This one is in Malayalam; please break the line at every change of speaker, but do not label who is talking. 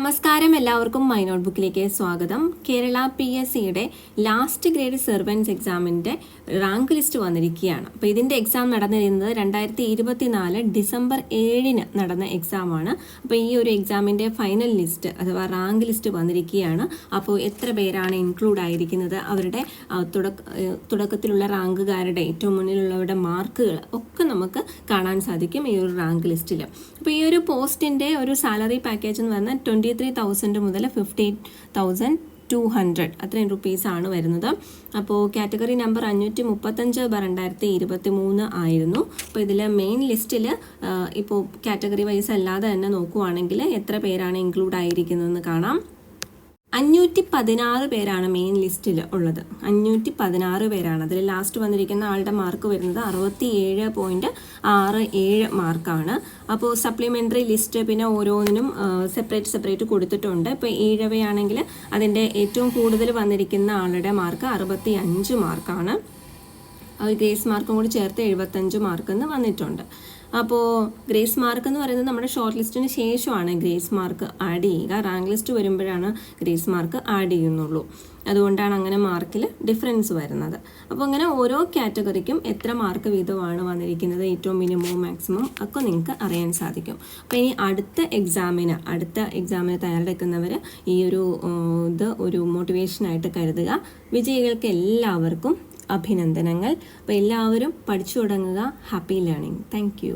നമസ്കാരം എല്ലാവർക്കും മൈ നോട്ട് ബുക്കിലേക്ക് സ്വാഗതം. കേരള പി എസ് സിയുടെ ലാസ്റ്റ് ഗ്രേഡ് സെർവൻസ് എക്സാമിന്റെ റാങ്ക് ലിസ്റ്റ് വന്നിരിക്കുകയാണ്. അപ്പോൾ ഇതിന്റെ എക്സാം നടന്നിരുന്നത് രണ്ടായിരത്തി ഇരുപത്തിനാല് ഡിസംബർ ഏഴിന് നടന്ന എക്സാമാണ്. അപ്പോൾ ഈ ഒരു എക്സാമിന്റെ ഫൈനൽ ലിസ്റ്റ് അഥവാ റാങ്ക് ലിസ്റ്റ് വന്നിരിക്കുകയാണ്. അപ്പോൾ എത്ര പേരാണ് ഇൻക്ലൂഡ് ആയിരിക്കുന്നത്? അവരുടെ തുടക്ക തുടക്കത്തിലുള്ള റാങ്കുകാരുടെ ഏറ്റവും മുന്നിലുള്ളവരുടെ മാർക്കുകൾ ഒക്കെ നമുക്ക് കാണാൻ സാധിക്കും ഈ ഒരു റാങ്ക് ലിസ്റ്റിൽ അപ്പോൾ ഈ ഒരു പോസ്റ്റിന്റെ ഒരു സാലറി പാക്കേജ് എന്ന് പറഞ്ഞാൽ ട്വന്റി ത്രീ തൗസൻഡ് മുതൽ ഫിഫ്റ്റി തൗസൻഡ് ടു ഹൺഡ്രഡ് അത്രയും റുപ്പീസ് ആണ് വരുന്നത്. അപ്പോൾ കാറ്റഗറി നമ്പർ അഞ്ഞൂറ്റി മുപ്പത്തഞ്ച് രണ്ടായിരത്തി ഇരുപത്തി മൂന്ന് ആയിരുന്നു അപ്പോൾ ഇതിൽ മെയിൻ ലിസ്റ്റിൽ ഇപ്പോൾ കാറ്റഗറി വൈസ് അല്ലാതെ തന്നെ നോക്കുവാണെങ്കിൽ എത്ര പേരാണ് ഇൻക്ലൂഡ് ആയിരിക്കുന്നതെന്ന് കാണാം. അഞ്ഞൂറ്റി പതിനാറ് പേരാണ് മെയിൻ ലിസ്റ്റിൽ ഉള്ളത്. അഞ്ഞൂറ്റി പതിനാറ് പേരാണ്. അതിൽ ലാസ്റ്റ് വന്നിരിക്കുന്ന ആളുടെ മാർക്ക് വരുന്നത് അറുപത്തി ഏഴ് പോയിന്റ് ആറ് ഏഴ് മാർക്കാണ് അപ്പോൾ സപ്ലിമെന്ററി ലിസ്റ്റ് പിന്നെ ഓരോന്നിനും സെപ്പറേറ്റ് സെപ്പറേറ്റ് കൊടുത്തിട്ടുണ്ട്. ഇപ്പോൾ ഈഴവയാണെങ്കിൽ അതിന്റെ ഏറ്റവും കൂടുതൽ വന്നിരിക്കുന്ന ആളുടെ മാർക്ക് അറുപത്തി അഞ്ച് മാർക്കാണ് ഗ്രേസ് മാർക്കും കൂടി ചേർത്ത് എഴുപത്തഞ്ച് മാർക്ക് എന്ന് വന്നിട്ടുണ്ട്. അപ്പോൾ ഗ്രേസ് മാർക്ക് എന്ന് പറയുന്നത് നമ്മുടെ ഷോർട്ട് ലിസ്റ്റിന് ശേഷമാണ് ഗ്രേസ് മാർക്ക് ആഡ് ചെയ്യുക. റാങ്ക് ലിസ്റ്റ് വരുമ്പോഴാണ് ഗ്രേസ് മാർക്ക് ആഡ് ചെയ്യുന്നുള്ളൂ. അതുകൊണ്ടാണ് അങ്ങനെ മാർക്കിൽ ഡിഫറൻസ് വരുന്നത്. അപ്പോൾ അങ്ങനെ ഓരോ കാറ്റഗറിക്കും എത്ര മാർക്ക് വീതമാണ് വന്നിരിക്കുന്നത്? ഏറ്റവും മിനിമവും മാക്സിമം ഒക്കെ നിങ്ങൾക്ക് അറിയാൻ സാധിക്കും. അപ്പോൾ ഇനി അടുത്ത എക്സാമിന് അടുത്ത എക്സാമിന് തയ്യാറെടുക്കുന്നവർ ഈ ഒരു ഇത് ഒരു മോട്ടിവേഷനായിട്ട് കരുതുക. വിജയികൾക്ക് എല്ലാവർക്കും അഭിനന്ദനങ്ങൾ. അപ്പോൾ എല്ലാവരും പഠിച്ചു തുടങ്ങുക. Happy learning thank